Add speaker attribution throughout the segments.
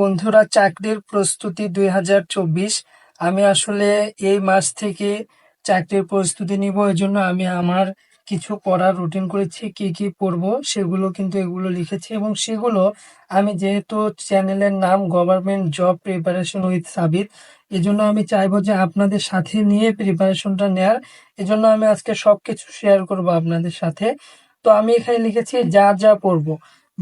Speaker 1: বন্ধুরা, চাকরির প্রস্তুতি দুই হাজার চব্বিশ। আমি আসলে এই মাস থেকে চাকরির প্রস্তুতি নিব এই জন্য আমি আমার কিছু পড়ার রুটিন করেছি, কি কি পড়ব সেগুলো কিন্তু এগুলো লিখেছি এবং সেগুলো আমি যেহেতু চ্যানেলের নাম government job preparation with Sabit এজন্য আমি চাইব যে আপনাদের সাথে নিয়ে প্রিপারেশনটা নেয়ার, এজন্য আমি আজকে সবকিছু শেয়ার করব আপনাদের সাথে। তো আমি এখানে লিখেছি, যা যা পড়ব।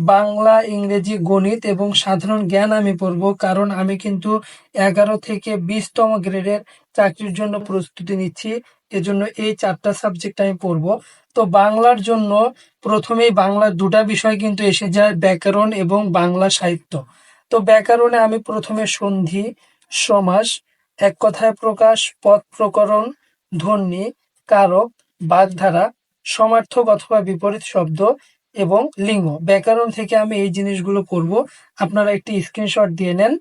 Speaker 1: বাংলা, ইংরেজি, গণিত এবং সাধারণ জ্ঞান আমি পড়ব, কারণ আমি কিন্তু এগারো থেকে বিশতম গ্রেডের চাকরির জন্য প্রস্তুতি নিচ্ছি। এজন্য এই চারটা সাবজেক্ট আমি পড়ব। তো বাংলার জন্য প্রথমেই বাংলার দুটা বিষয় কিন্তু এসে যায়, ব্যাকরণ এবং বাংলা সাহিত্য। তো ব্যাকরণে আমি প্রথমে সন্ধি, সমাস, এক কথায় প্রকাশ, পদ প্রকরণ, ধ্বনি, কারক, বাগধারা, সমার্থক অথবা বিপরীত শব্দ এবং লিঙ্গ। ব্যাকরণ থেকে আমি এই জিনিসগুলো করব। আপনারা একটি স্ক্রিনশট দিয়ে নেন।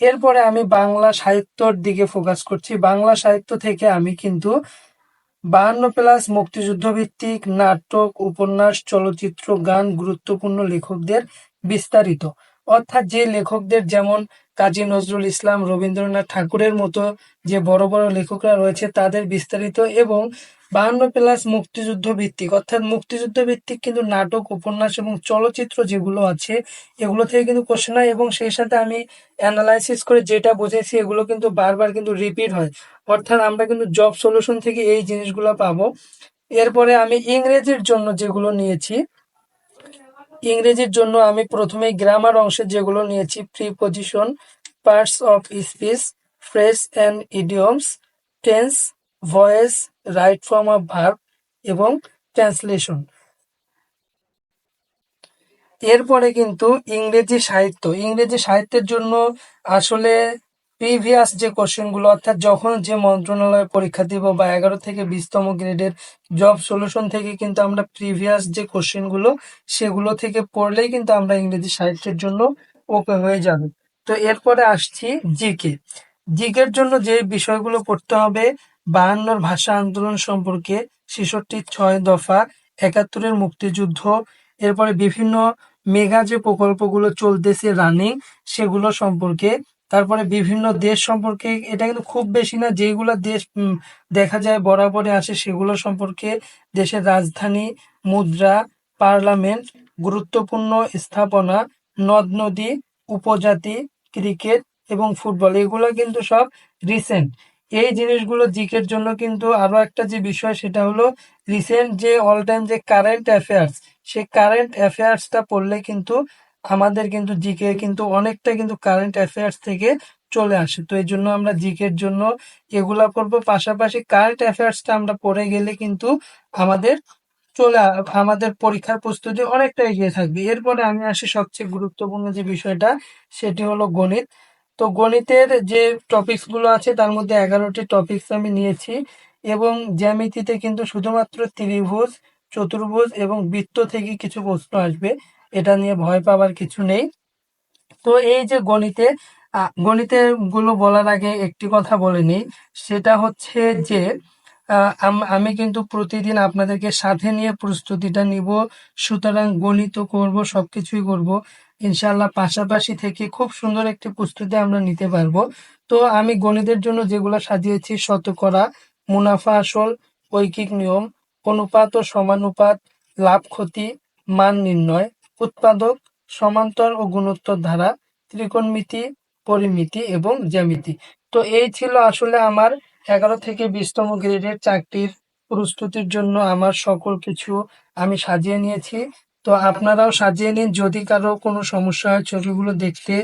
Speaker 1: এরপরে আমি বাংলা সাহিত্যর দিকে ফোকাস করছি। বাংলা সাহিত্য থেকে আমি কিন্তু বাহান্ন প্লাস মুক্তিযুদ্ধ ভিত্তিক নাটক, উপন্যাস, চলচ্চিত্র, গান, গুরুত্বপূর্ণ লেখকদের বিস্তারিত। অর্থাৎ যে লেখকদের যেমন কাজী নজরুল ইসলাম, রবীন্দ্রনাথ ঠাকুরের মতো যে বড় বড় লেখকরা রয়েছে তাদের বিস্তারিত এবং বাহান্ন প্লাস মুক্তিযুদ্ধ ভিত্তিক, অর্থাৎ মুক্তিযুদ্ধ ভিত্তিক কিন্তু নাটক, উপন্যাস এবং চলচ্চিত্র যেগুলো আছে, এগুলো থেকে কিন্তু কোশ্চেন হয় এবং সেই সাথে আমি অ্যানালাইসিস করে যেটা বুঝেছি এগুলো কিন্তু বারবার কিন্তু রিপিট হয়। অর্থাৎ আমরা কিন্তু জব সলিউশন থেকে এই জিনিসগুলো পাবো। এরপরে আমি ইংরেজির জন্য যেগুলো নিয়েছি ইংরেজির জন্য আমি প্রথমে গ্রামার অংশে যেগুলো নিয়েছি preposition parts of speech phrase and idioms tense voice right form of verb এবং ট্রান্সলেশন এরপরে কিন্তু ইংরেজি সাহিত্য। ইংরেজি সাহিত্যের জন্য আসলে প্রিভিয়াস যে কোশ্চেনগুলো অর্থাৎ যখন যে মন্ত্রণালয়ে পরীক্ষা দিব বা এগারো থেকে বিশতম গ্রেডের জব সলিউশন থেকে কিন্তু আমরা প্রিভিয়াস যে কোশ্চেনগুলো সেগুলো থেকে পড়লেই কিন্তু আমরা ইংরেজি সাহিত্যের জন্য ওকে হয়ে যাবে। তো এরপরে আসছি জিকে। জিকের জন্য যে বিষয়গুলো পড়তে হবে বায়ান্নর ভাষা আন্দোলন সম্পর্কে ছেষট্টির ছয় দফা একাত্তরের মুক্তিযুদ্ধ, এরপরে বিভিন্ন মেগা যে প্রকল্পগুলো চলতেছে রানিং সেগুলো সম্পর্কে তারপরে বিভিন্ন দেশ সম্পর্কে, এটা কিন্তু খুব বেশি না যেগুলো দেশ দেখা যায় বরাবরে আসে, সেগুলো সম্পর্কে দেশের রাজধানী, মুদ্রা, পার্লামেন্ট, গুরুত্বপূর্ণ স্থাপনা, নদ নদী, উপজাতি, ক্রিকেট এবং ফুটবল, এগুলো কিন্তু সব রিসেন্ট এই জিনিসগুলো জিকের জন্য কিন্তু আরও একটা যে বিষয়, সেটা হলো রিসেন্ট যে অল টাইম যে কারেন্ট অ্যাফেয়ার্স সেই কারেন্ট অ্যাফেয়ার্সটা পড়লে কিন্তু আমাদের কিন্তু জিকে কিন্তু অনেকটা কিন্তু কারেন্ট অ্যাফেয়ার্স থেকে চলে আসে। তো এই জন্য আমরা জিকের জন্য এগুলা পড়ব পাশাপাশি কারেন্ট অ্যাফেয়ার্সটা আমরা পড়ে গেলে কিন্তু আমাদের চলে আমাদের পরীক্ষার প্রস্তুতি অনেকটা এগিয়ে থাকবে। এরপরে আমি আসি সবচেয়ে গুরুত্বপূর্ণ যে বিষয়টা, সেটি হলো গণিত। তো গণিতের যে টপিকসগুলো আছে, তার মধ্যে এগারোটি টপিকস আমি নিয়েছি এবং জ্যামিতিতে কিন্তু শুধুমাত্র ত্রিভুজ, চতুর্ভুজ এবং বৃত্ত থেকে কিছু প্রশ্ন আসবে। এটা নিয়ে ভয় পাওয়ার কিছু নেই। তো এই যে গণিতে গণিতেরগুলো বলার আগে একটি কথা বলে নিই। সেটা হচ্ছে যে আমি কিন্তু প্রতিদিন আপনাদেরকে সাথে নিয়ে প্রস্তুতিটা নিব। সুতরাং গণিত করব, সবকিছুই করব। ইনশাল্লাহ পাশাপাশি থেকে খুব সুন্দর একটি প্রস্তুতি আমরা নিতে পারব। তো আমি গণিতের জন্য যেগুলো সাজিয়েছি, শতকরা, মুনাফা আসল, ঐকিক নিয়ম, অনুপাত ও সমানুপাত, লাভ ক্ষতি, মান নির্ণয় উৎপাদক সমান্তর ও গুণোত্তর ধারা, ত্রিকোণমিতি, পরিমিতি এবং জ্যামিতি। তো এই ছিল আসলে আমার এগারো থেকে বিশতম গ্রেডের চাকরির প্রস্তুতির জন্য আমার সকল কিছু আমি সাজিয়ে নিয়েছি। তো আপনারাও সাজিয়ে নিন। যদি কারও কোনো সমস্যা হয় ছবিগুলো দেখতে,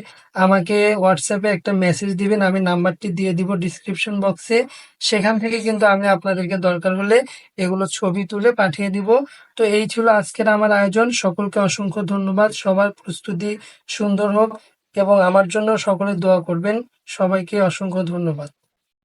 Speaker 1: আমাকে হোয়াটসঅ্যাপে একটা মেসেজ দিবেন, আমি নাম্বারটি দিয়ে দিব ডিসক্রিপশন বক্সে সেখান থেকে কিন্তু আমি আপনাদেরকে দরকার হলে এগুলো ছবি তুলে পাঠিয়ে দিব। তো এই ছিল আজকের আমার আয়োজন। সকলকে অসংখ্য ধন্যবাদ। সবার প্রস্তুতি সুন্দর হোক এবং আমার জন্য সকলে দোয়া করবেন। সবাইকে অসংখ্য ধন্যবাদ।